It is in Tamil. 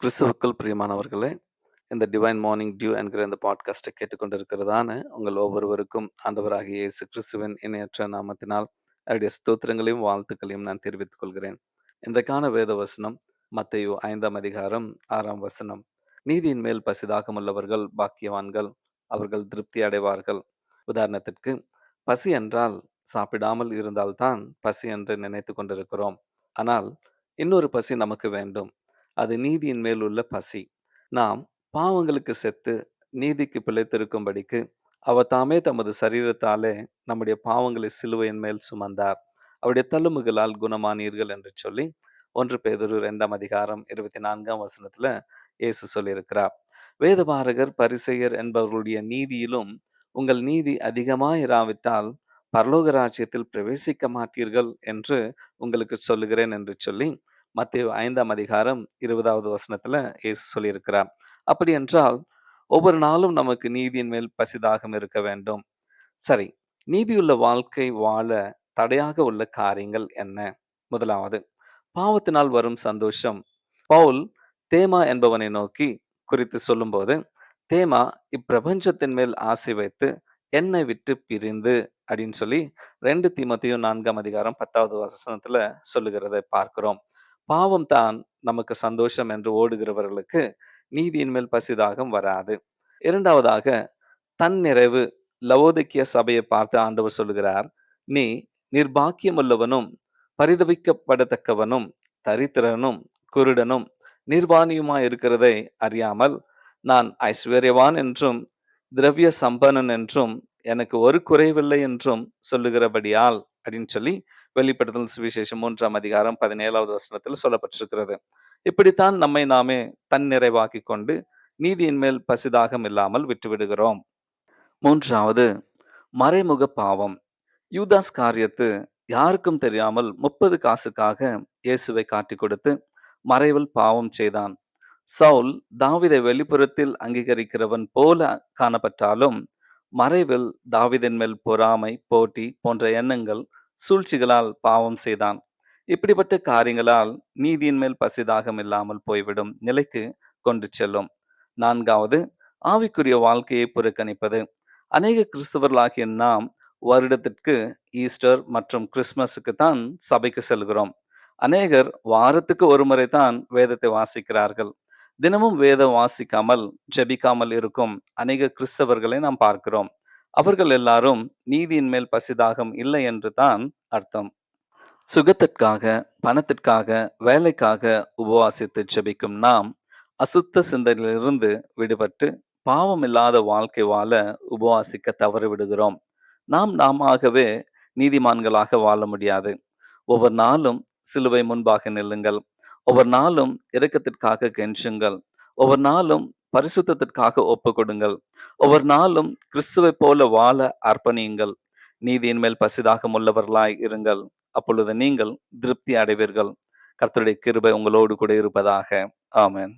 கிறிஸ்துவுக்குள் பிரியமானவர்களே இந்த டிவைன் மார்னிங் டியூ என்கிற இந்த பாட்காஸ்ட்டை கேட்டுக்கொண்டிருக்கிறதான உங்கள் ஒவ்வொருவருக்கும் ஆண்டவராகிய இயேசு கிறிஸ்துவின் இணையற்ற நாமத்தினால் அவருடைய ஸ்தோத்திரங்களையும் வாழ்த்துக்களையும் நான் தெரிவித்துக் கொள்கிறேன். இன்றைக்கான வேத வசனம் மத்தையோ ஐந்தாம் அதிகாரம் ஆறாம் வசனம். நீதியின் மேல் பசிதாகம் உள்ளவர்கள் பாக்கியவான்கள் அவர்கள் திருப்தி அடைவார்கள். உதாரணத்திற்கு பசி என்றால் சாப்பிடாமல் இருந்தால்தான் பசி என்று நினைத்து கொண்டிருக்கிறோம். ஆனால் இன்னொரு பசி நமக்கு வேண்டும். அது நீதியின் மேல் உள்ள பசி. நாம் பாவங்களுக்கு செத்து நீதிக்கு பிழைத்திருக்கும்படிக்கு அவர் தாமே தமது சரீரத்தாலே நம்முடைய பாவங்களை சிலுவையின் மேல் சுமந்தார். அவருடைய தழும்புகளால் குணமானீர்கள் என்று சொல்லி ஒன்று பேதொரு இரண்டாம் அதிகாரம் இருபத்தி நான்காம் வசனத்துல இயேசு சொல்லியிருக்கிறார். வேதபாரகர் பரிசெயர் என்பவர்களுடைய நீதியிலும் உங்கள் நீதி அதிகமாயிராவிட்டால் பரலோக ராஜ்யத்தில் பிரவேசிக்க மாட்டீர்கள் என்று உங்களுக்கு சொல்லுகிறேன் என்று சொல்லி மத்திய ஐந்தாம் அதிகாரம் இருபதாவது வசனத்துல இயேசு சொல்லியிருக்கிறார். அப்படி என்றால் ஒவ்வொரு நாளும் நமக்கு நீதியின் மேல் பசிதாகம் இருக்க வேண்டும். சரி நீதியுள்ள வாழ்க்கை வாழ தடையாக உள்ள காரியங்கள் என்ன? முதலாவது பாவத்தினால் வரும் சந்தோஷம். பவுல் தேமா என்பவனை நோக்கி குறித்து சொல்லும்போது தேமா இப்பிரபஞ்சத்தின் மேல் ஆசை வைத்து என்னை விட்டு பிரிந்து அப்படின்னு சொல்லி ரெண்டு தீமத்தையும் நான்காம் அதிகாரம் பத்தாவது வசனத்துல சொல்லுகிறதை பார்க்கிறோம். பாவம் தான் நமக்கு சந்தோஷம் என்று ஓடுகிறவர்களுக்கு நீதியின் மேல் பசிதாகம் வராது. இரண்டாவதாக தன் நிறைவு லவோதிக்கிய சபையை பார்த்து ஆண்டவர் சொல்லுகிறார் நீ நிர்பாக்கியமுள்ளவனும் பரிதவிக்கப்படத்தக்கவனும் தரித்திரனும் குருடனும் நிர்வாணியுமாய் இருக்கிறதை அறியாமல் நான் ஐஸ்வர்யவான் என்றும் திரவிய சம்பனன் என்றும் எனக்கு ஒரு குறைவில்லை என்றும் சொல்லுகிறபடியால் அப்படின்னு சொல்லி வெளிப்படுத்தல் சுவிசேஷம் மூன்றாம் அதிகாரம் பதினேழாவது வசனத்தில் சொல்லப்பட்டிருக்கிறது. இப்படித்தான் நம்மை நாமே தன் நிறைவாக்கி கொண்டு நீதியின் மேல் பசிதாகம் இல்லாமல் விட்டுவிடுகிறோம். மூன்றாவது மறைமுக பாவம். யூதாஸ் காரியத்து யாருக்கும் தெரியாமல் முப்பது காசுக்காக இயேசுவை காட்டி கொடுத்து மறைவில் பாவம் செய்தான். சவுல் தாவிதை வெளிப்புறத்தில் அங்கீகரிக்கிறவன் போல காணப்பட்டாலும் மறைவில் தாவிதின் மேல் பொறாமை போட்டி போன்ற எண்ணங்கள் சூழ்ச்சிகளால் பாவம் செய்தான். இப்படிப்பட்ட காரியங்களால் நீதியின் மேல் பசிதாகம் இல்லாமல் போய்விடும் நிலைக்கு கொண்டு செல்லும். நான்காவது ஆவிக்குரிய வாழ்க்கையை புறக்கணிப்பது. அநேக கிறிஸ்தவர்களாகிய நாம் வருடத்திற்கு ஈஸ்டர் மற்றும் கிறிஸ்மஸுக்கு தான் சபைக்கு செல்கிறோம். அநேகர் வாரத்துக்கு ஒரு முறை தான் வேதத்தை வாசிக்கிறார்கள். தினமும் வேதம் வாசிக்காமல் ஜெபிக்காமல் இருக்கும் அநேக கிறிஸ்தவர்களை நாம் பார்க்கிறோம். அவர்கள் எல்லாரும் நீதியின் மேல் பசிதாகம் இல்லை என்று தான் அர்த்தம். சுகத்திற்காக பணத்திற்காக வேலைக்காக உபவாசித்து ஜெபிக்கும் நாம் அசுத்த சிந்தனையிலிருந்து விடுபட்டு பாவம் இல்லாத வாழ்க்கை வாழ உபவாசிக்க தவறு விடுகிறோம். நாம் நாமவே நீதிமான்களாக வாழ முடியாது. ஒவ்வொரு நாளும் சிலுவை முன்பாக நில்லுங்கள். ஒவ்வொரு நாளும் இரக்கத்திற்காக கெஞ்சுங்கள். ஒவ்வொரு நாளும் பரிசுத்தத்திற்காக ஒப்பு கொடுங்கள் ஒவ்வொரு நாளும் கிறிஸ்துவை போல வாழ அர்ப்பணியுங்கள். நீதியின் மேல் பசிதாகம் உள்ளவர்களாய் இருங்கள். அப்பொழுது நீங்கள் திருப்தி அடைவீர்கள். கர்த்தருடைய கிருபை உங்களோடு கூட இருப்பதாக. ஆமேன்.